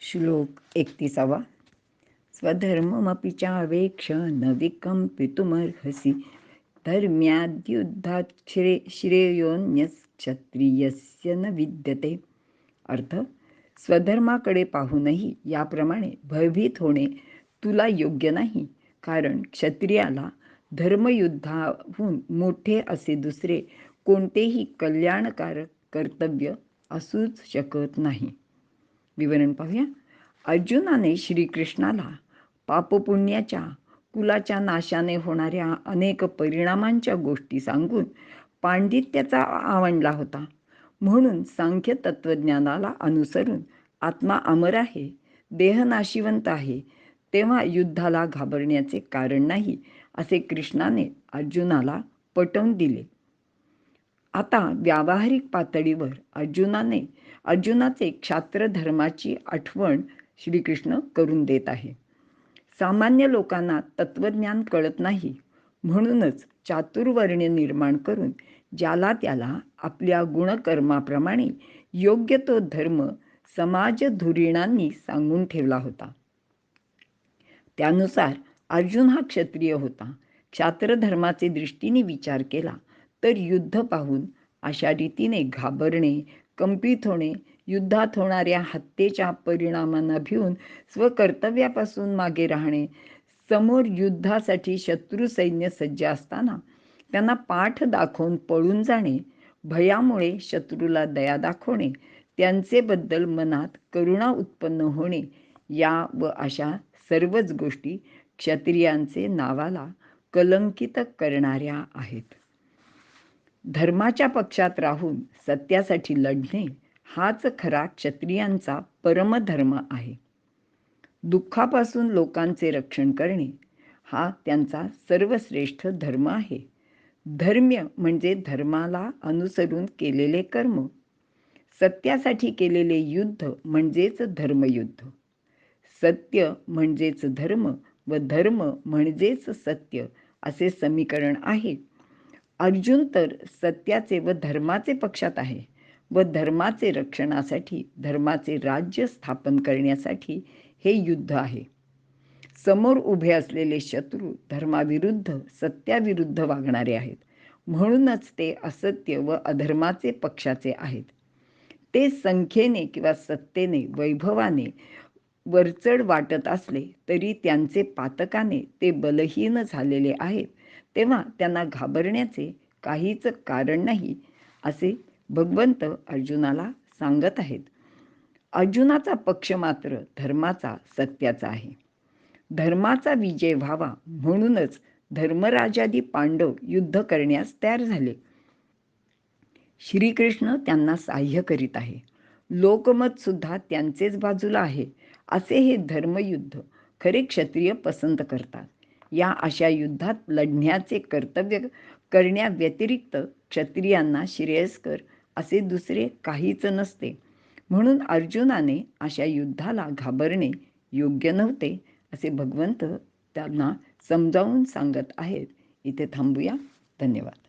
श्लोक एकतीसावा. स्वधर्ममपि चावेक्ष न विकम्पितुमर्हसि धर्म्याद्युद्धात श्रे श्रेयोन्यक्षत्रियस्य न विद्यते. अर्थ स्वधर्माकडे पाहूनही याप्रमाणे भयभीत होणे तुला योग्य नाही. कारण क्षत्रियाला धर्मयुद्धाहून मोठे असे दुसरे कोणतेही कल्याणकारक कर्तव्य असूच शकत नाही. विवरण पाहूया. अर्जुनाने श्रीकृष्णाला पापपुण्याच्या कुलाच्या नाशाने होणाऱ्या अनेक परिणामांच्या गोष्टी सांगून पांडित्याचा आवडला होता. म्हणून सांख्य तत्वज्ञानाला अनुसरून आत्मा अमर आहे देह नाशिवंत आहे तेव्हा युद्धाला घाबरण्याचे कारण नाही असे कृष्णाने अर्जुनाला पटवून दिले. आता व्यावहारिक पातळीवर अर्जुनाने अर्जुनाचे क्षात्र धर्माची आठवण श्रीकृष्ण करून देत आहे. सामान्य लोकांना तत्वज्ञान कळत नाही म्हणूनच चातुर्वर्ण्य निर्माण करून ज्याला त्याला आपल्या गुणकर्माप्रमाणे योग्य तो धर्म समाज धुरीणांनी सांगून ठेवला होता. त्यानुसार अर्जुन हा क्षत्रिय होता. क्षात्रधर्माचे दृष्टीने विचार केला तर युद्ध पाहून अशा रीतीने घाबरणे कंपित होणे युद्धात होणाऱ्या हत्येच्या परिणामांना भिवून स्वकर्तव्यापासून मागे राहणे समोर युद्धासाठी शत्रू सैन्य सज्ज असताना त्यांना पाठ दाखवून पळून जाणे भयामुळे शत्रूला दया दाखवणे त्यांचेबद्दल मनात करुणा उत्पन्न होणे या व अशा सर्वच गोष्टी क्षत्रियांचे नावाला कलंकित करणाऱ्या आहेत. धर्माच्या पक्षात राहून सत्यासाठी लढणे हाच खरा क्षत्रियांचा परमधर्म आहे. दुःखापासून लोकांचे रक्षण करणे हा त्यांचा सर्वश्रेष्ठ धर्म आहे. धर्म्य म्हणजे धर्माला अनुसरून केलेले कर्म. सत्यासाठी केलेले युद्ध म्हणजेच धर्मयुद्ध. सत्य म्हणजेच धर्म व धर्म म्हणजेच सत्य असे समीकरण आहे. अर्जुन तर सत्याचे व धर्माचे पक्षात आहे व धर्माचे रक्षणासाठी धर्माचे राज्य स्थापन करण्यासाठी हे युद्ध आहे. समोर उभे असलेले शत्रू धर्माविरुद्ध सत्याविरुद्ध वागणारे आहेत. म्हणूनच ते असत्य व अधर्माचे पक्षाचे आहेत. ते संख्येने किंवा सत्तेने वैभवाने वरचढ वाटत असले तरी त्यांचे पातकाने ते बलहीन झालेले आहेत. तेव्हा त्यांना घाबरण्याचे काहीच कारण नाही असे भगवंत अर्जुनाला सांगत आहेत. अर्जुनाचा पक्ष मात्र धर्माचा सत्याचा आहे. धर्माचा विजय व्हावा म्हणूनच धर्मराजादी पांडव युद्ध करण्यास तयार झाले. श्रीकृष्ण त्यांना साह्य करीत आहे. लोकमत सुद्धा त्यांचेच बाजूला आहे असे हे धर्मयुद्ध खरे क्षत्रिय पसंत करतात. या अशा युद्धात लढण्याचे कर्तव्य करण्याव्यतिरिक्त क्षत्रियांना श्रेयस्कर असे दुसरे काहीच नसते. म्हणून अर्जुनाने अशा युद्धाला घाबरणे योग्य नव्हते असे भगवंत त्यांना समजावून सांगत आहेत. इथे थांबूया. धन्यवाद.